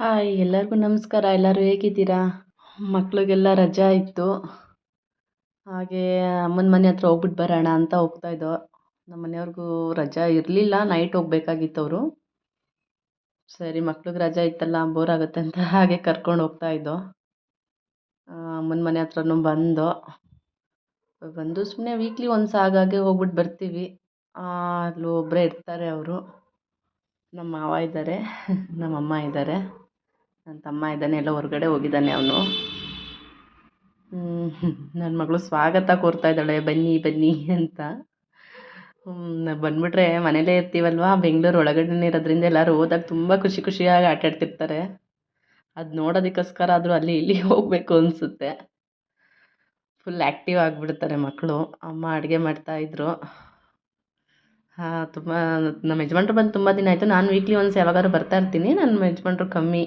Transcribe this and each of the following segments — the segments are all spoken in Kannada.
ಹಾಯ್, ಎಲ್ಲರಿಗೂ ನಮಸ್ಕಾರ. ಎಲ್ಲರೂ ಹೇಗಿದ್ದೀರಾ? ಮಕ್ಕಳಿಗೆಲ್ಲ ರಜಾ ಇತ್ತು. ಹಾಗೆ ಅಮ್ಮನ ಮನೆ ಹತ್ರ ಹೋಗ್ಬಿಟ್ಟು ಬರೋಣ ಅಂತ ಹೋಗ್ತಾಯಿದ್ದೋ ನಮ್ಮ ಮನೆಯವ್ರಿಗೂ ರಜಾ ಇರಲಿಲ್ಲ. ನೈಟ್ ಹೋಗ್ಬೇಕಾಗಿತ್ತು ಅವರು ಸರಿ, ಮಕ್ಳಿಗೆ ರಜಾ ಇತ್ತಲ್ಲ, ಬೋರ್ ಆಗುತ್ತೆ ಅಂತ ಹಾಗೆ ಕರ್ಕೊಂಡು ಹೋಗ್ತಾ ಇದ್ದೋ. ಅಮ್ಮನ ಮನೆ ಹತ್ರನೂ ಬಂದು. ಬಂದು ಸುಮ್ಮನೆ ವೀಕ್ಲಿ ಒಂದು ಸಾಗಾಗೆ ಹೋಗ್ಬಿಟ್ಟು ಬರ್ತೀವಿ. ಅಲ್ಲಿ ಒಬ್ಬರೇ ಇರ್ತಾರೆ ಅವರು. ನಮ್ಮ ಮಾವ ಇದ್ದಾರೆ. ನಮ್ಮ ಅಮ್ಮ ಇದ್ದಾರೆ. ನನ್ನ ತಮ್ಮ ಇದ್ದಾನೆ, ಎಲ್ಲ ಹೊರಗಡೆ ಹೋಗಿದ್ದಾನೆ ಅವನು. ನನ್ನ ಮಗಳು ಸ್ವಾಗತ ಕೋರ್ತಾ ಇದ್ದಾಳೆ, ಬನ್ನಿ ಬನ್ನಿ ಅಂತ. ಬಂದ್ಬಿಟ್ರೆ ಮನೇಲೇ ಇರ್ತೀವಲ್ವಾ? ಬೆಂಗಳೂರು ಒಳಗಡೆನೇ ಇರೋದ್ರಿಂದ ಎಲ್ಲರೂ ಹೋದಾಗ ತುಂಬ ಖುಷಿ ಖುಷಿಯಾಗಿ ಆಟಾಡ್ತಿರ್ತಾರೆ ಅದು ನೋಡೋದಕ್ಕೋಸ್ಕರ ಆದರೂ ಅಲ್ಲಿ ಇಲ್ಲಿ ಹೋಗಬೇಕು ಅನಿಸುತ್ತೆ. ಫುಲ್ ಆ್ಯಕ್ಟಿವ್ ಆಗಿಬಿಡ್ತಾರೆ ಮಕ್ಕಳು ಅಮ್ಮ ಅಡುಗೆ ಮಾಡ್ತಾಯಿದ್ರು ಹಾಂ, ತುಂಬ, ನಮ್ಮ ಯಜಮಾನ್ರು ಬಂದು ತುಂಬ ದಿನ ಆಯಿತು. ನಾನು ವೀಕ್ಲಿ ಒನ್ಸ್ ಯಾವಾಗಾದ್ರೂ ಬರ್ತಾ ಇರ್ತೀನಿ. ನನ್ನ ಯಜಮಾನ್ರು ಕಮ್ಮಿ.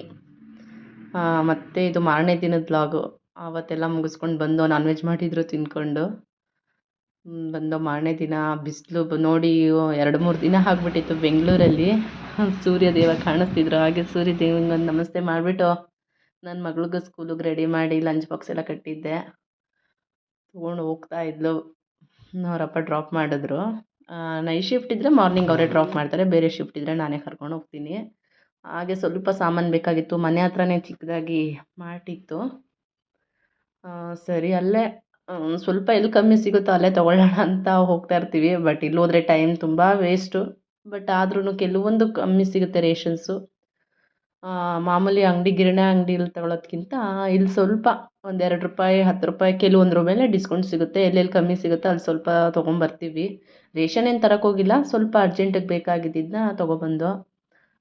ಮತ್ತು ಇದು ಮಾರನೇ ದಿನದ ವ್ಲಾಗು ಆವತ್ತೆಲ್ಲ ಮುಗಿಸ್ಕೊಂಡು ಬಂದು ನಾನ್ ವೆಜ್ ಮಾಡಿದ್ರು ತಿಂದ್ಕೊಂಡು ಬಂದು ಮಾರನೇ ದಿನ ಬಿಸಿಲು ನೋಡಿ ಎರಡು ಮೂರು ದಿನ ಆಗ್ಬಿಟ್ಟಿತ್ತು ಬೆಂಗಳೂರಲ್ಲಿ. ಸೂರ್ಯ ದೇವ ಕಾಣಿಸ್ತಿದ್ರು. ಹಾಗೆ ಸೂರ್ಯ ದೇವಂಗೆ ಒಂದು ನಮಸ್ತೆ ಮಾಡಿಬಿಟ್ಟು ನನ್ನ ಮಗಳಿಗೂ ಸ್ಕೂಲಿಗೆ ರೆಡಿ ಮಾಡಿ ಲಂಚ್ ಬಾಕ್ಸ್ ಎಲ್ಲ ಕಟ್ಟಿದ್ದೆ. ತೊಗೊಂಡು ಹೋಗ್ತಾ ಇದ್ಲು. ಅವರಪ್ಪ ಡ್ರಾಪ್ ಮಾಡಿದ್ರು. ನೈಟ್ ಶಿಫ್ಟ್ ಇದ್ದರೆ ಮಾರ್ನಿಂಗ್ ಅವರೇ ಡ್ರಾಪ್ ಮಾಡ್ತಾರೆ. ಬೇರೆ ಶಿಫ್ಟ್ ಇದ್ದರೆ ನಾನೇ ಕರ್ಕೊಂಡು ಹೋಗ್ತೀನಿ. ಹಾಗೆ ಸ್ವಲ್ಪ ಸಾಮಾನು ಬೇಕಾಗಿತ್ತು. ಮನೆ ಹತ್ರನೇ ಚಿಕ್ಕದಾಗಿ ಮಾರ್ಟ್ ಇತ್ತು. ಸರಿ, ಅಲ್ಲೇ ಸ್ವಲ್ಪ ಎಲ್ಲಿ ಕಮ್ಮಿ ಸಿಗುತ್ತೋ ಅಲ್ಲೇ ತೊಗೊಳ್ಳೋಣ ಅಂತ ಹೋಗ್ತಾ ಇರ್ತೀವಿ. ಬಟ್ ಇಲ್ಲಿ ಹೋದ್ರೆ ಟೈಮ್ ತುಂಬ ವೇಸ್ಟು. ಬಟ್ ಆದ್ರೂ ಕೆಲವೊಂದು ಕಮ್ಮಿ ಸಿಗುತ್ತೆ ರೇಷನ್ಸು. ಮಾಮೂಲಿ ಅಂಗಡಿ, ಗಿರಣೆ ಅಂಗಡಿಯಲ್ಲಿ ತಗೊಳ್ಳೋದ್ಕಿಂತ ಇಲ್ಲಿ ಸ್ವಲ್ಪ ಒಂದೆರಡು ರೂಪಾಯಿ, ಹತ್ತು ರೂಪಾಯಿ ಕೆಲವೊಂದ್ರ ಮೇಲೆ ಡಿಸ್ಕೌಂಟ್ ಸಿಗುತ್ತೆ. ಎಲ್ಲೆಲ್ಲಿ ಕಮ್ಮಿ ಸಿಗುತ್ತೋ ಅಲ್ಲಿ ಸ್ವಲ್ಪ ತೊಗೊಂಬರ್ತೀವಿ. ರೇಷನ್ ಏನು ತರೋಕ್ಕೋಗಿಲ್ಲ ಸ್ವಲ್ಪ ಅರ್ಜೆಂಟಿಗೆ ಬೇಕಾಗಿದ್ದನ್ನ ತೊಗೊಬಂದು.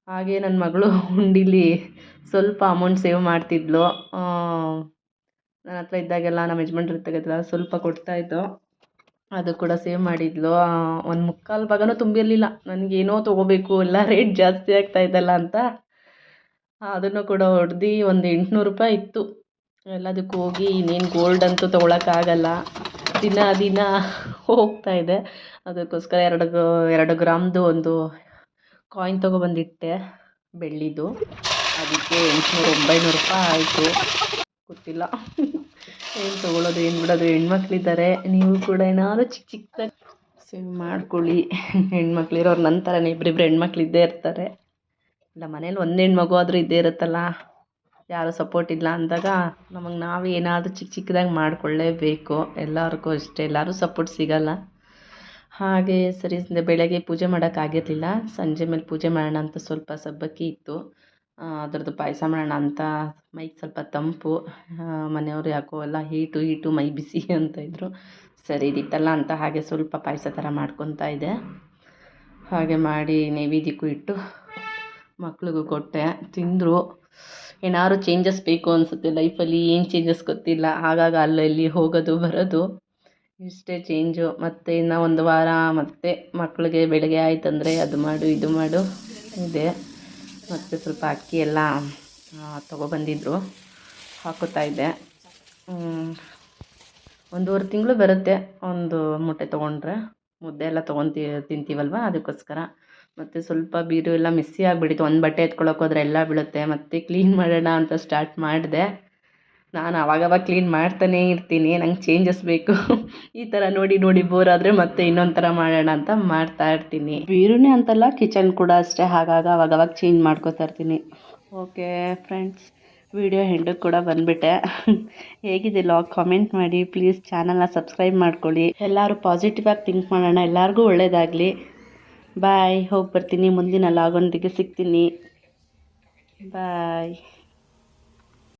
ಹಾಗೆ ನನ್ನ ಮಗಳು ಹುಂಡಿಲಿ ಸ್ವಲ್ಪ ಅಮೌಂಟ್ ಸೇವ್ ಮಾಡ್ತಿದ್ಳು ನನ್ನ ಹತ್ರ ಇದ್ದಾಗೆಲ್ಲ ನಮ್ಮ ಯಜಮಾನ್ರು ಇದ್ದಾಗೆಲ್ಲ ಸ್ವಲ್ಪ ಕೊಡ್ತಾಯಿದ್ದು ಅದು ಕೂಡ ಸೇವ್ ಮಾಡಿದ್ಲು. ಒಂದು ಮುಕ್ಕಾಲು ಭಾಗನೂ ತುಂಬಿರಲಿಲ್ಲ. ನನಗೇನೋ ತೊಗೋಬೇಕು, ಎಲ್ಲ ರೇಟ್ ಜಾಸ್ತಿ ಆಗ್ತಾ ಇದ್ದಲ್ಲ ಅಂತ. ಅದನ್ನು ಕೂಡ ಹೊಡೆದು ಒಂದು ಎಂಟುನೂರು ರೂಪಾಯಿ ಇತ್ತು. ಎಲ್ಲದಕ್ಕೂ ಹೋಗಿ ಇನ್ನೇನು ಗೋಲ್ಡ್ ಅಂತೂ ತೊಗೊಳಕ್ಕಾಗಲ್ಲ ದಿನ ದಿನ ಹೋಗ್ತಾ ಇದೆ. ಅದಕ್ಕೋಸ್ಕರ ಎರಡು ಎರಡು ಗ್ರಾಮ್ದು ಒಂದು ಕಾಯಿನ್ ತೊಗೊಬಂದಿಟ್ಟೆ ಬೆಳ್ಳಿದು. ಅದಕ್ಕೆ ಎಂಟುನೂರು, ಒಂಬೈನೂರು ರೂಪಾಯಿ ಆಯಿತು. ಗೊತ್ತಿಲ್ಲ. ಏನು ತಗೊಳ್ಳೋದು ಏನು ಬಿಡೋದು ಹೆಣ್ಮಕ್ಳಿದ್ದಾರೆ ನೀವು ಕೂಡ ಏನಾದರೂ ಚಿಕ್ಕ ಚಿಕ್ಕದಾಗಿ ಸೇವ್ ಮಾಡ್ಕೊಳ್ಳಿ. ಹೆಣ್ಮಕ್ಳಿರೋರು ನನ್ನ ಥರನೇ ಇಬ್ಬರಿಬ್ರು ಹೆಣ್ಮಕ್ಳು ಇದ್ದೇ ಇರ್ತಾರೆ. ಇಲ್ಲ, ಮನೇಲಿ ಒಂದು ಹೆಣ್ಮಗು ಆದರೂ ಇದ್ದೇ ಇರುತ್ತಲ್ಲ. ಯಾರೂ ಸಪೋರ್ಟ್ ಇಲ್ಲ ಅಂದಾಗ ನಮಗೆ ನಾವು ಏನಾದರೂ ಚಿಕ್ಕ ಚಿಕ್ಕದಾಗಿ ಮಾಡಿಕೊಳ್ಳೇಬೇಕು. ಎಲ್ಲರಿಗೂ ಅಷ್ಟೇ. ಎಲ್ಲರೂ ಸಪೋರ್ಟ್ ಸಿಗೋಲ್ಲ. ಹಾಗೆ ಸರಿ ಬೆಳಗ್ಗೆ ಪೂಜೆ ಮಾಡೋಕ್ಕಾಗಿರಲಿಲ್ಲ ಸಂಜೆ ಮೇಲೆ ಪೂಜೆ ಮಾಡೋಣ ಅಂತ ಸ್ವಲ್ಪ ಸಬ್ಬಕ್ಕಿ ಇತ್ತು. ಅದರದ್ದು ಪಾಯಸ ಮಾಡೋಣ ಅಂತ. ಮೈಗೆ ಸ್ವಲ್ಪ ತಂಪು. ಮನೆಯವರು ಯಾಕೋ ಎಲ್ಲ ಹೀಟು ಹೀಟು, ಮೈ ಬಿಸಿ ಅಂತ ಇದ್ದರು ಸರಿ, ಇದಿತ್ತಲ್ಲ ಅಂತ ಹಾಗೆ ಸ್ವಲ್ಪ ಪಾಯಸ ಥರ ಮಾಡ್ಕೊತಾ ಇದ್ದೆ. ಹಾಗೆ ಮಾಡಿ ನೈವೇದ್ಯಕ್ಕೂ ಇಟ್ಟು ಮಕ್ಳಿಗೂ ಕೊಟ್ಟೆ. ತಿಂದರು. ಏನಾದ್ರು ಚೇಂಜಸ್ ಬೇಕು ಅನಿಸುತ್ತೆ ಲೈಫಲ್ಲಿ ಏನು ಚೇಂಜಸ್ ಗೊತ್ತಿಲ್ಲ. ಆಗಾಗ ಅಲ್ಲಲ್ಲಿ ಹೋಗೋದು, ಬರೋದು. ಇಷ್ಟೇ ಚೇಂಜು. ಮತ್ತು ಇನ್ನು ಒಂದು ವಾರ ಮತ್ತೆ ಮಕ್ಕಳಿಗೆ ಬೆಳಗ್ಗೆ ಆಯ್ತಂದರೆ ಅದು ಮಾಡು, ಇದು ಮಾಡು. ಇದೆ. ಮತ್ತು ಸ್ವಲ್ಪ ಅಕ್ಕಿ ಎಲ್ಲ ತೊಗೊಬಂದಿದ್ರು ಹಾಕೋತಾ ಇದ್ದೆ. ಒಂದೂವರೆ ತಿಂಗಳು ಬರುತ್ತೆ ಒಂದು ಮೊಟ್ಟೆ ತೊಗೊಂಡ್ರೆ. ಮುದ್ದೆ ಎಲ್ಲ ತೊಗೊಂತಿ ತಿಂತೀವಲ್ವ? ಅದಕ್ಕೋಸ್ಕರ. ಮತ್ತು ಸ್ವಲ್ಪ ಬೀರು ಎಲ್ಲ ಮಿಸ್ಸಿ ಆಗಿಬಿಟ್ಟಿತ್ತು. ಒಂದು ಬಟ್ಟೆ ಎತ್ಕೊಳಕ್ಕೆ ಹೋದ್ರೆ ಎಲ್ಲ ಬೀಳುತ್ತೆ. ಮತ್ತು ಕ್ಲೀನ್ ಮಾಡೋಣ ಅಂತ ಸ್ಟಾರ್ಟ್ ಮಾಡಿದೆ. ನಾನು ಅವಾಗವಾಗ ಕ್ಲೀನ್ ಮಾಡ್ತಾನೇ ಇರ್ತೀನಿ, ನಂಗೆ ಚೇಂಜಸ್ ಬೇಕು. ಈ ಥರ ನೋಡಿ ನೋಡಿ ಬೋರ್ ಆದರೆ ಮತ್ತೆ ಇನ್ನೊಂದು ಥರ ಮಾಡೋಣ ಅಂತ ಮಾಡ್ತಾ ಇರ್ತೀನಿ. ಬೀರುನೇ ಅಂತಲ್ಲ ಕಿಚನ್ ಕೂಡ ಅಷ್ಟೇ. ಹಾಗಾಗ ಅವಾಗವಾಗ ಚೇಂಜ್ ಮಾಡ್ಕೋತಾ ಇರ್ತೀನಿ. ಓಕೆ ಫ್ರೆಂಡ್ಸ್ ವಿಡಿಯೋ ಹೆಂಡಕ್ಕೆ ಕೂಡ ಬಂದುಬಿಟ್ಟೆ. ಹೇಗಿದೆ ಲಾಗ್ ಕಾಮೆಂಟ್ ಮಾಡಿ. ಪ್ಲೀಸ್ ಚಾನಲ್ನ ಸಬ್ಸ್ಕ್ರೈಬ್ ಮಾಡ್ಕೊಳ್ಳಿ. ಎಲ್ಲರೂ ಪಾಸಿಟಿವ್ ಆಗಿ ಥಿಂಕ್ ಮಾಡೋಣ. ಎಲ್ಲರಿಗೂ ಒಳ್ಳೆಯದಾಗಲಿ ಬಾಯ್ ಹೋಗಿ ಬರ್ತೀನಿ. ಮುಂದಿನ ಲಾಗೊಂದಿಗೆ ಸಿಗ್ತೀನಿ. ಬಾಯ್